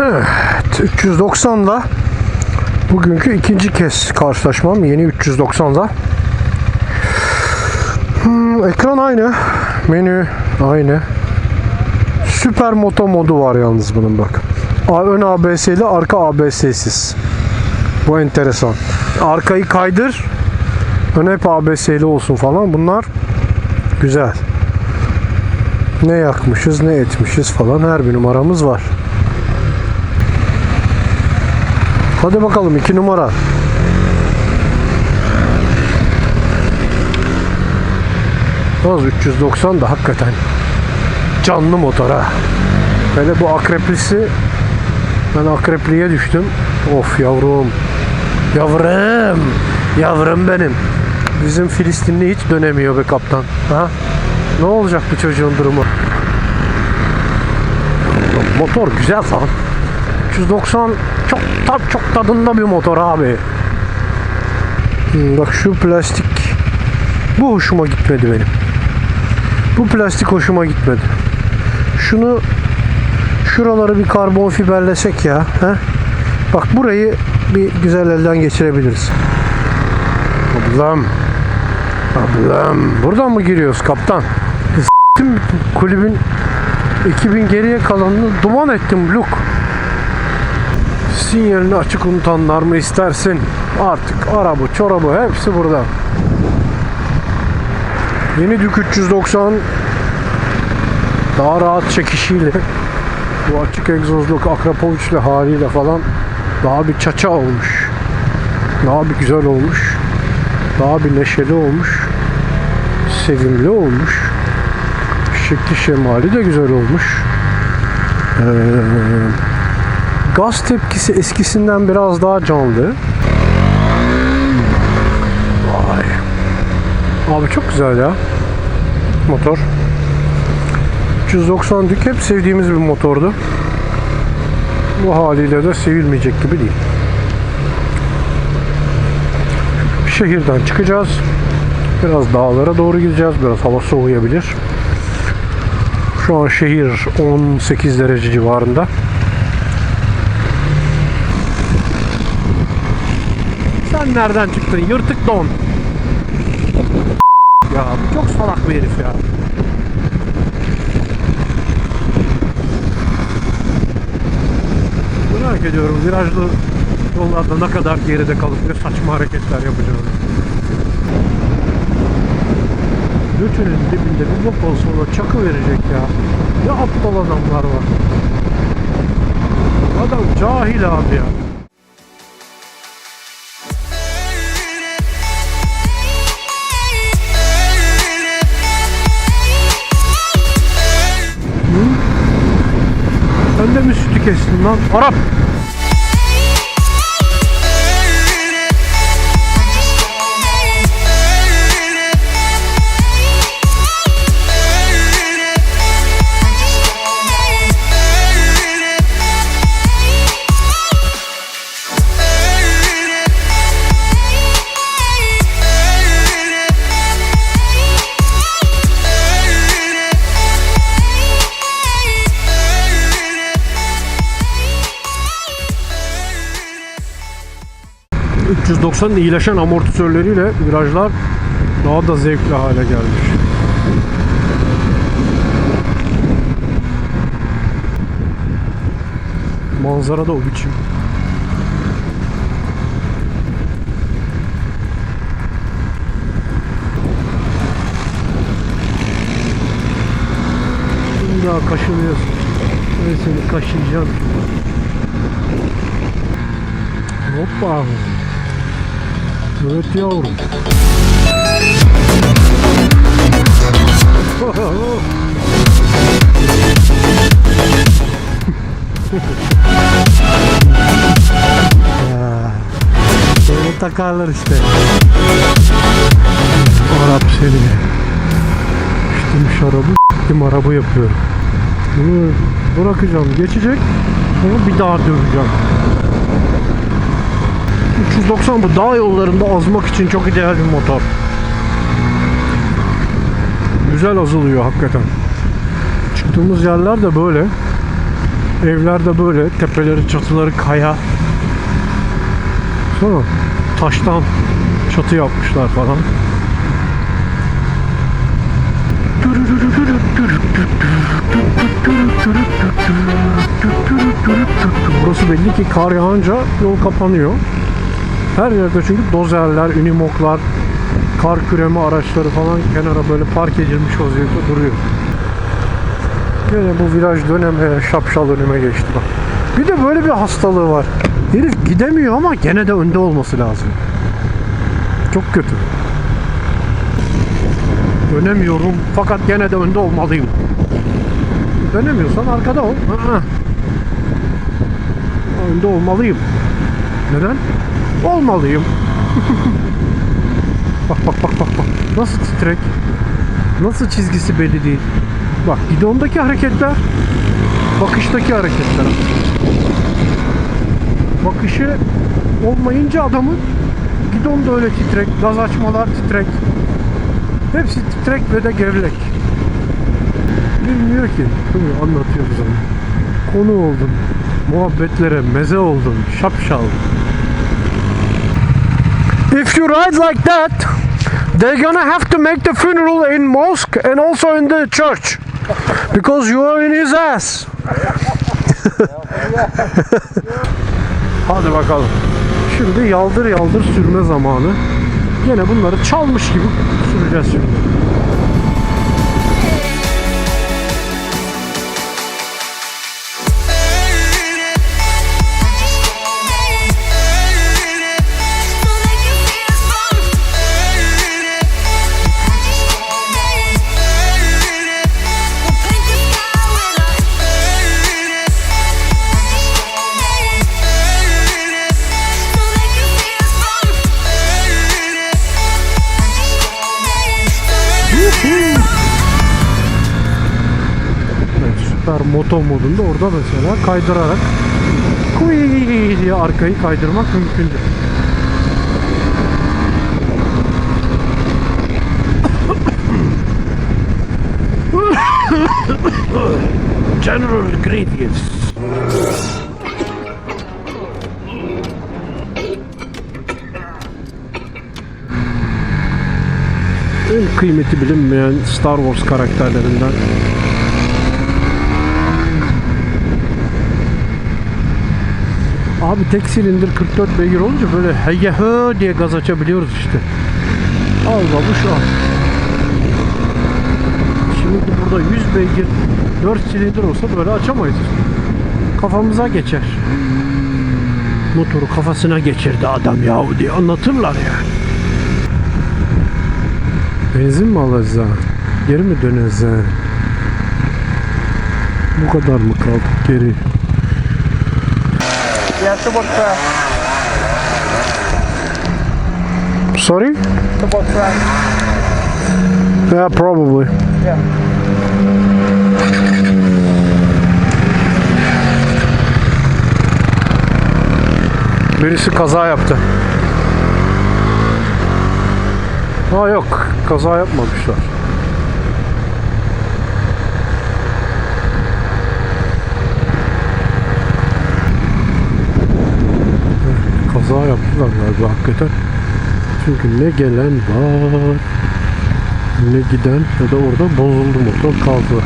Evet, 390'la bugünkü ikinci kez karşılaşmam yeni 390'la. Hmm, ekran aynı, menü aynı. Süper moto modu var yalnız bunun bak. Ön ABS'li, arka ABS'siz. Bu enteresan. Arkayı kaydır, ön hep ABS'li olsun falan. Bunlar güzel. Ne yakmışız, ne etmişiz falan her bir numaramız var. Hadi bakalım iki numara. Az 390 da hakikaten canlı motor ha. Hele bu akreplisi ben akrepliye düştüm. Of yavrum. Yavrum. Yavrum benim. Bizim Filistinli hiç dönemiyor be kaptan. Ha? Ne olacak bu çocuğun durumu? Motor güzel lan. 390 çok tat çok tadında bir motor abi. Hmm, Bak şu plastik bu hoşuma gitmedi benim. Bu plastik hoşuma gitmedi. Şunu şuraları bir karbon fiberlesek ya. He? Bak burayı bir güzel elden geçirebiliriz. Ablam. Ablam. Buradan mı giriyoruz kaptan? S**tim kulübün 2000 geriye kalanını duman ettim Luke. Sinyalini açık unutanlar mı istersin? Artık arabı, çorabı hepsi burada. Yeni Dük 390 daha rahat çekişiyle bu açık egzozluk Akrapoviç'le haliyle falan daha bir çaça olmuş. Daha bir güzel olmuş. Daha bir neşeli olmuş. Sevimli olmuş. Şekli şemali de güzel olmuş. Ee, gaz tepkisi eskisinden biraz daha canlı. Vay. Abi çok güzel ya. Motor. 390 Dük hep sevdiğimiz bir motordu. Bu haliyle de sevilmeyecek gibi değil. Şehirden çıkacağız. Biraz dağlara doğru gideceğiz. Biraz hava soğuyabilir. Şu an şehir 18 derece civarında. Nereden çıktın? Yırtık don. Ya bu çok salak bir herif ya. Merak ediyorum virajlı yollarda ne kadar geride kalıp ne saçma hareketler yapacağını. Götünün dibinde bir bok olsa ona çakı verecek ya. Ne aptal adamlar var. Adam cahil abi ya. Mi sütü kestin lan? Arap! ...390'ın iyileşen amortisörleriyle virajlar daha da zevkli hale gelmiş. Manzara da o biçim. Daha kaşınıyorsun. Ben seni kaşıyacağım. Hoppa. Evet yavrum. Ya, Böyle takarlar işte. Arap seni. İşte şarabı s**tim araba yapıyorum. Bunu bırakacağım geçecek. Onu bir daha döveceğim. 390 bu dağ yollarında azmak için çok ideal bir motor. Güzel azılıyor hakikaten. Çıktığımız yerler de böyle. Evler de böyle tepeleri çatıları kaya. Sonra taştan çatı yapmışlar falan. Burası belli ki kar yağınca yol kapanıyor. Her yerde çünkü dozerler, unimoklar, kar küreme araçları falan kenara böyle park edilmiş vaziyette duruyor. Yine bu viraj dönemeye şapşal önüme geçti bak. Bir de böyle bir hastalığı var. Herif gidemiyor ama gene de önde olması lazım. Çok kötü. Dönemiyorum fakat gene de önde olmalıyım. Dönemiyorsan arkada ol. Aa. Önde olmalıyım. Neden? Olmalıyım. bak bak bak bak bak. Nasıl titrek? Nasıl çizgisi belli değil. Bak gidondaki hareketler bakıştaki hareketler. Bakışı olmayınca adamın gidon da öyle titrek, gaz açmalar titrek. Hepsi titrek ve de gevrek. Bilmiyor ki. Anlatıyor bize. Konu oldun. Muhabbetlere meze oldun. Şapşal. If you ride like that, they're gonna have to make the funeral in mosque and also in the church. Because you are in his ass. Hadi bakalım. Şimdi yaldır yaldır sürme zamanı. Yine bunları çalmış gibi süreceğiz şimdi. Moto modunda orada mesela kaydırarak kuy diye arkayı kaydırmak mümkündür. General Gradius. En kıymeti bilinmeyen Star Wars karakterlerinden Abi tek silindir 44 beygir olunca böyle heye hı diye gaz açabiliyoruz işte. Al babuş al. Şimdi burada 100 beygir 4 silindir olsa böyle açamayız. Kafamıza geçer. Motoru kafasına geçirdi adam yahu diye anlatırlar ya. Benzin mi alacağız ha? Geri mi döneceğiz ha? Bu kadar mı kaldık geri? Track. Sorry? Track. Yeah, probably. Yeah. Birisi kaza yaptı. Ha yok, kaza yapmamışlar. Kaza yaptılar galiba hakikaten. Çünkü ne gelen var, ne giden ya da orada bozuldu motor kaldı.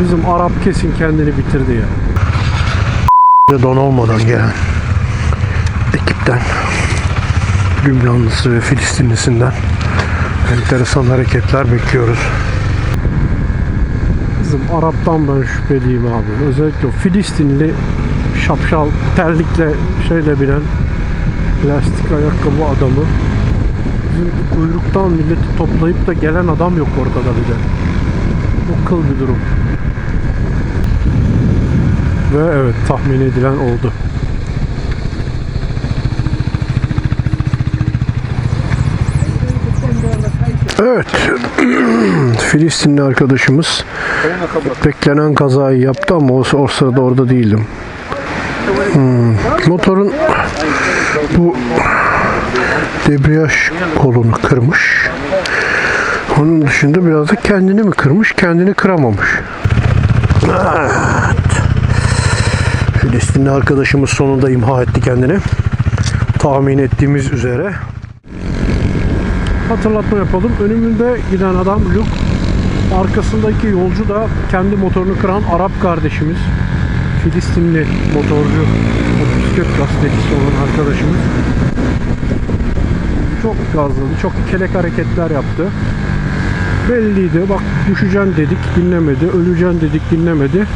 Bizim Arap kesin kendini bitirdi ya. Don olmadan gelen ekipten Lübnanlısı ve Filistinlisinden enteresan hareketler bekliyoruz. Bizim Arap'tan ben şüpheliyim abi. Özellikle Filistinli şapşal terlikle şeyle bilen plastik ayakkabı adamı bizim kuyruktan milleti toplayıp da gelen adam yok ortada bir de. Bu kıl bir durum. Ve evet tahmin edilen oldu. Evet. Filistinli arkadaşımız beklenen kazayı yaptı ama o, o sırada orada değildim. Hmm. Motorun bu debriyaj kolunu kırmış. Onun dışında biraz da kendini mi kırmış, kendini kıramamış. Evet. Filistinli arkadaşımız sonunda imha etti kendini. Tahmin ettiğimiz üzere. Hatırlatma yapalım. Önümünde giden adam Luke. Arkasındaki yolcu da kendi motorunu kıran Arap kardeşimiz. Filistinli motorcu, motosiklet gazetecisi olan arkadaşımız. Çok gazladı, çok kelek hareketler yaptı. Belliydi. Bak düşeceksin dedik, dinlemedi. Öleceksin dedik, dinlemedi.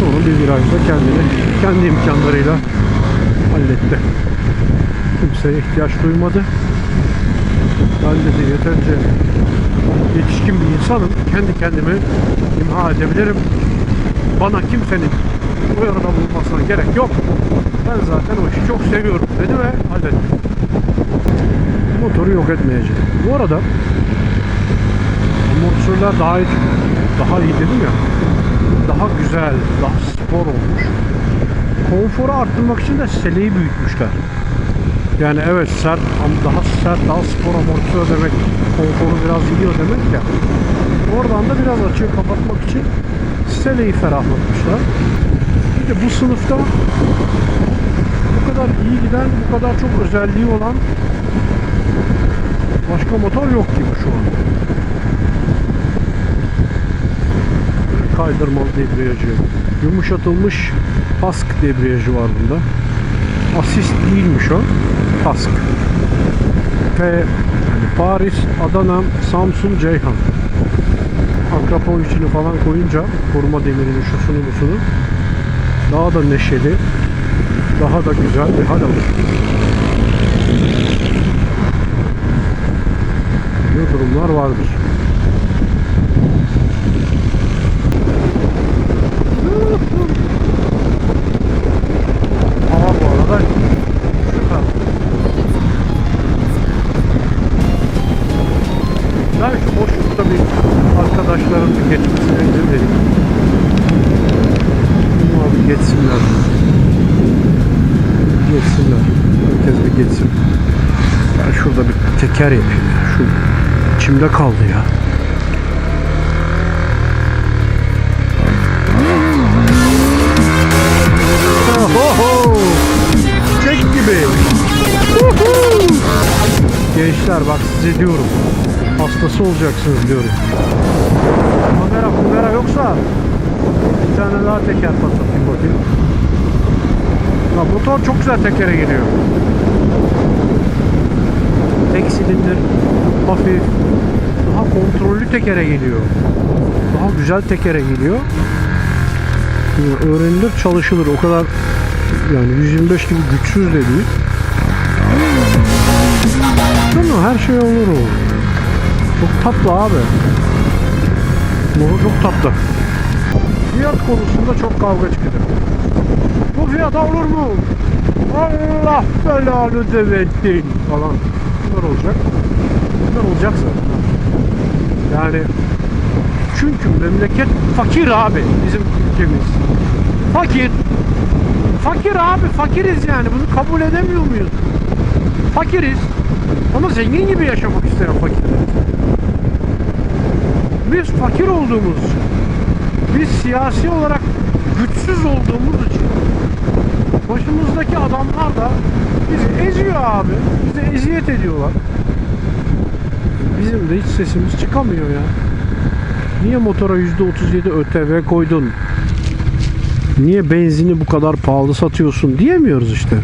Sonra bir virajda kendini kendi imkanlarıyla halletti. Kimseye ihtiyaç duymadı. Dedi yeterince yetişkin bir insanım. Kendi kendimi imha edebilirim. Bana kimsenin uyarıda bulunmasına gerek yok. Ben zaten o işi çok seviyorum dedi ve halletti. Motoru yok etmeyeceğim. Bu arada amortisörler daha iyi, daha iyi dedim ya. Daha güzel, daha spor olmuş. Konforu arttırmak için de seleyi büyütmüşler. Yani evet sert ama daha sert, daha spor amortisör demek konforu biraz yiyor demek ya. Oradan da biraz açığı kapatmak için seleyi ferahlatmışlar. Bir de bu sınıfta bu kadar iyi giden, bu kadar çok özelliği olan başka motor yok gibi şu an. Kaydırmalı debriyajı, yumuşatılmış Husk debriyajı var bunda. Asist değilmiş o. Ve yani Paris, Adana, Samsun, Ceyhan. Akrapon içini falan koyunca koruma demirini şusunu busunu daha da neşeli daha da güzel bir hal alır. Bu durumlar vardır. Bir arkadaşların bir geçmesine izin vereyim. Abi geçsinler. Geçsinler. Herkes bir geçsin. Ben şurada bir teker yapayım ya. Şu içimde kaldı ya. Ohoho! Çek gibi. Gençler bak size diyorum. Hastası olacaksınız diyorum. Kamera kamera yoksa bir tane daha teker patlatayım bakayım. Ya motor çok güzel tekere geliyor. Tek silindir, hafif, daha kontrollü tekere geliyor. Daha güzel tekere geliyor. Yani öğrenilir, çalışılır. O kadar yani 125 gibi güçsüz de değil. Her şey olur tatlı abi. Bu çok tatlı. Fiyat konusunda çok kavga çıkacak. Bu fiyat olur mu? Allah belanı demettin falan. Bunlar olacak. Bunlar olacak zaten. Yani çünkü memleket fakir abi bizim ülkemiz. Fakir. Fakir abi fakiriz yani bunu kabul edemiyor muyuz? Fakiriz. Ama zengin gibi yaşamak isteyen fakirler. Biz fakir olduğumuz biz siyasi olarak güçsüz olduğumuz için başımızdaki adamlar da bizi eziyor abi. Bize eziyet ediyorlar. Bizim de hiç sesimiz çıkamıyor ya. Niye motora %37 ÖTV koydun? Niye benzini bu kadar pahalı satıyorsun diyemiyoruz işte.